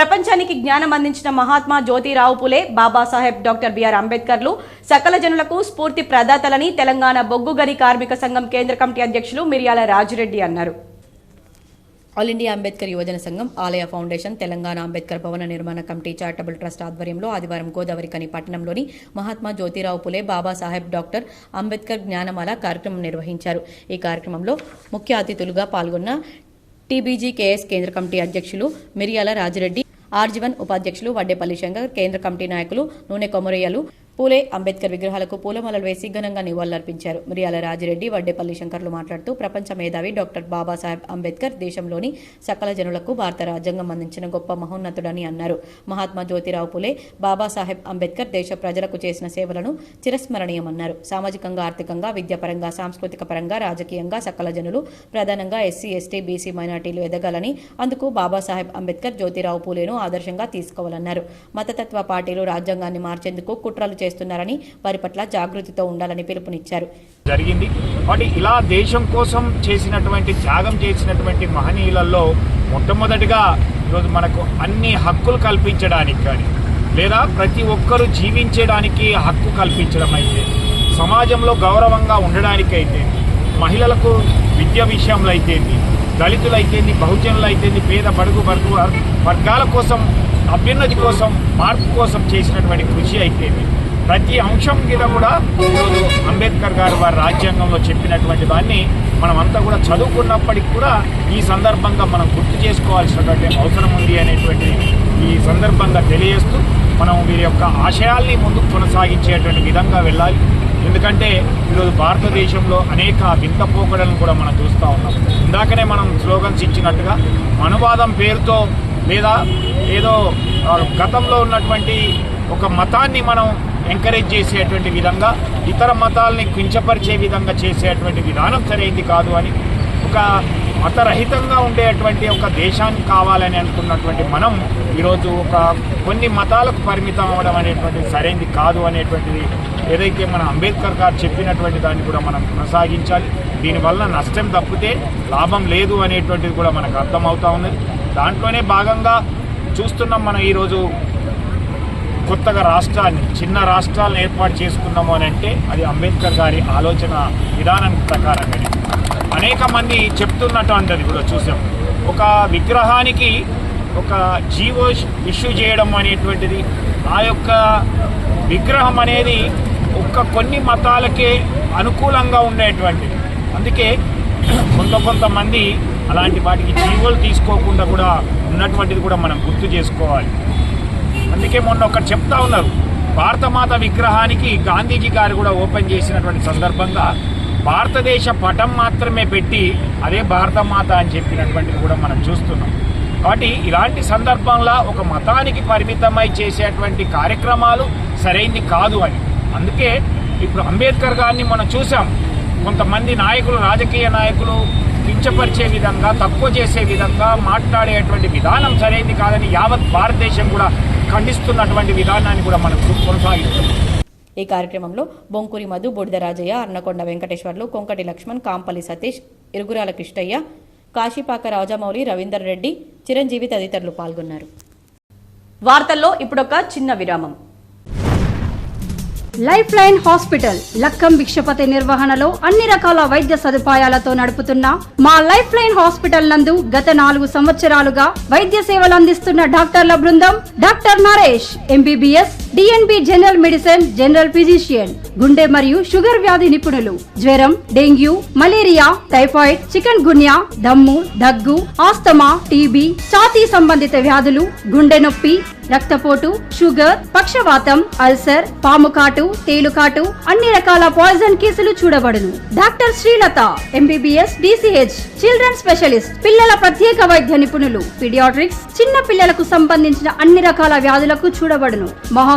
ప్రపంచానికి జ్ఞానం అందించిన మహాత్మా జ్యోతిరావు పులే బాబాసాహెబ్ డాక్టర్ బిఆర్ అంబేద్కర్లు సకల జనులకు స్ఫూర్తి ప్రదాతలని తెలంగాణ బొగ్గు గని కార్మిక సంఘం కేంద్ర కమిటీ అధ్యక్షులు మిర్యాల రాజిరెడ్డి అన్నారు. ఆల్ ఇండియా అంబేద్కర్ యువజన సంఘం ఆలయ ఫౌండేషన్ తెలంగాణ అంబేద్కర్ భవన నిర్మాణ కమిటీ చారిటబుల్ ట్రస్ట్ ఆధ్వర్యంలో ఆదివారం గోదావరి కని పట్టణంలోని మహాత్మా జ్యోతిరావు పులే బాబాసాహెబ్ డాక్టర్ అంబేద్కర్ జ్ఞానమాల కార్యక్రమం నిర్వహించారు. ఈ కార్యక్రమంలో ముఖ్య అతిథులుగా పాల్గొన్న టీబీజీకేఎస్ కేంద్ర కమిటీ అధ్యక్షులు మిరియాల రాజిరెడ్డి ఆర్జీవన్ ఉపాధ్యక్షులు వడ్డేపల్లి శంకర్ కేంద్ర కమిటీ నాయకులు నూనె కొమరయ్యలు పూలే అంబేద్కర్ విగ్రహాలకు పూలమాలలు వేసి ఘనంగా నివాళులర్పించారు. మిరియాల రాజిరెడ్డి వడ్డేపల్లి శంకర్లు మాట్లాడుతూ ప్రపంచ మేధావి డాక్టర్ బాబాసాహెబ్ అంబేద్కర్ దేశంలోని సకల జనులకు భారత రాజ్యాంగం అందించిన గొప్ప మహోన్నతుడని అన్నారు. మహాత్మా జ్యోతిరావు పూలే బాబాసాహెబ్ అంబేద్కర్ దేశ ప్రజలకు చేసిన సేవలను చిరస్మరణీయమన్నారు. సామాజికంగా ఆర్థికంగా విద్యాపరంగా సాంస్కృతిక పరంగా రాజకీయంగా సకల జనులు ప్రధానంగా ఎస్సీ ఎస్టీ బీసీ మైనార్టీలు ఎదగాలని అందుకు బాబాసాహెబ్ అంబేద్కర్ జ్యోతిరావు పూలేను ఆదర్శంగా తీసుకోవాలన్నారు. మతతత్వ పార్టీలు రాజ్యాంగాన్ని మార్చేందుకు కుట్రలు చేస్తున్నారని వారి పట్ల జాగృతితో ఉండాలని పిలుపునిచ్చారు. జరిగింది. వాటి ఇలా దేశం కోసం చేసినటువంటి త్యాగం చేసినటువంటి మహనీయులలో మొట్టమొదటిగా ఈరోజు మనకు అన్ని హక్కులు కల్పించడానికి కానీ లేదా ప్రతి ఒక్కరూ జీవించడానికి హక్కు కల్పించడం అయితే సమాజంలో గౌరవంగా ఉండడానికైతే మహిళలకు విద్య విషయంలో అయితేంది దళితులైతేంది బహుజనులైతేంది పేద బడుగు బడుగు వర్గాల కోసం అభ్యున్నతి కోసం మార్పు కోసం చేసినటువంటి కృషి అయితేంది ప్రతి అంశం మీద కూడా ఈరోజు అంబేద్కర్ గారు వారి రాజ్యాంగంలో చెప్పినటువంటి దాన్ని మనమంతా కూడా చదువుకున్నప్పటికి కూడా ఈ సందర్భంగా మనం గుర్తు చేసుకోవాల్సినటువంటి అవసరం ఉంది అనేటువంటి ఈ సందర్భంగా తెలియజేస్తూ మనం వీరి యొక్క ఆశయాల్ని ముందుకు కొనసాగించేటువంటి విధంగా వెళ్ళాలి. ఎందుకంటే ఈరోజు భారతదేశంలో అనేక వింత పోకడలను కూడా మనం చూస్తూ ఉన్నాం. ఇందాకనే మనం స్లోగన్స్ ఇచ్చినట్టుగా అనువాదం పేరుతో లేదా ఏదో గతంలో ఉన్నటువంటి ఒక మతాన్ని మనం ఎంకరేజ్ చేసేటువంటి విధంగా ఇతర మతాల్ని కించపరిచే విధంగా చేసేటువంటి విధానం సరైంది కాదు అని ఒక మతరహితంగా ఉండేటువంటి ఒక దేశాన్ని కావాలని అనుకున్నటువంటి మనం ఈరోజు ఒక కొన్ని మతాలకు పరిమితం అవ్వడం అనేటువంటిది సరైంది కాదు అనేటువంటిది ఏదైతే మన అంబేద్కర్ గారు చెప్పినటువంటి దాన్ని కూడా మనం కొనసాగించాలి. దీనివల్ల నష్టం తప్పితే లాభం లేదు అనేటువంటిది కూడా మనకు అర్థమవుతా ఉన్నది. దాంట్లోనే భాగంగా చూస్తున్నాం మనం ఈరోజు కొత్తగా రాష్ట్రాన్ని చిన్న రాష్ట్రాలను ఏర్పాటు చేసుకున్నాము అని అంటే అది అంబేద్కర్ గారి ఆలోచన విధానం ప్రకారంగానే అనేక మంది చెప్తున్నటువంటిది కూడా చూసాం. ఒక విగ్రహానికి ఒక జీవో ఇష్యూ చేయడం అనేటువంటిది ఆ యొక్క విగ్రహం అనేది ఒక్క కొన్ని మతాలకే అనుకూలంగా ఉండేటువంటిది. అందుకే కొంత కొంతమంది అలాంటి వాటికి జీవోలు తీసుకోకుండా కూడా ఉన్నటువంటిది కూడా మనం గుర్తు చేసుకోవాలి. అందుకే మొన్న ఒకటి చెప్తా ఉన్నారు. భారతమాత విగ్రహానికి గాంధీజీ గారు కూడా ఓపెన్ చేసినటువంటి సందర్భంగా భారతదేశ పటం మాత్రమే పెట్టి అదే భారతమాత అని చెప్పినటువంటిది కూడా మనం చూస్తున్నాం. కాబట్టి ఇలాంటి సందర్భంలో ఒక మతానికి పరిమితమై చేసేటువంటి కార్యక్రమాలు సరైంది కాదు అని. అందుకే ఇప్పుడు అంబేద్కర్ గారిని మనం చూసాం. కొంతమంది నాయకులు రాజకీయ నాయకులు కించపరిచే విధంగా తక్కువ చేసే విధంగా మాట్లాడేటువంటి విధానం సరైనది కాదని యావత్ భారతదేశం కూడా ఖండిస్తున్నటువంటి విధానాన్ని కూడా మనం కొనసాగిస్తున్నాం. ఈ కార్యక్రమంలో బొంకురి మధు బొడిద రాజయ్య అన్నకొండ వెంకటేశ్వర్లు కొంకటి లక్ష్మణ్ కాంపల్లి సతీష్ ఇరుగురాల కృష్ణయ్య కాశీపాక రాజమౌళి రవీందర్ రెడ్డి చిరంజీవి తదితరులు పాల్గొన్నారు. వార్తల్లో ఇప్పుడొక చిన్న విరామం. Life line hospital. Lakkam Bhikshapathi నిర్వహణలో అన్ని రకాల వైద్య సదుపాయాలతో నడుపుతున్న మా లైఫ్ లైన్ హాస్పిటల్ నందు గత నాలుగు సంవత్సరాలుగా వైద్య సేవలు అందిస్తున్న డాక్టర్ల బృందం doctor Naresh MBBS DNB general medicine general physician గుండె మరియు షుగర్ వ్యాధి నిపుణులు జ్వరం dengue malaria typhoid chikungunya దమ్ము దగ్గు ఆస్తమా టీబీ ఛాతీ సంబంధిత వ్యాధులు గుండె నొప్పి రక్తపోటు షుగర్ పక్షవాతం అల్సర్ పాముకాటు తేలుకాటు అన్ని రకాల పాయిజన్ కేసులు చూడబడును doctor Srilatha MBBS DCH children specialist పిల్లల ప్రత్యేక వైద్య నిపుణులు పిడియాట్రిక్స్ చిన్న పిల్లలకు సంబంధించిన అన్ని రకాల వ్యాధులకు చూడబడును మహా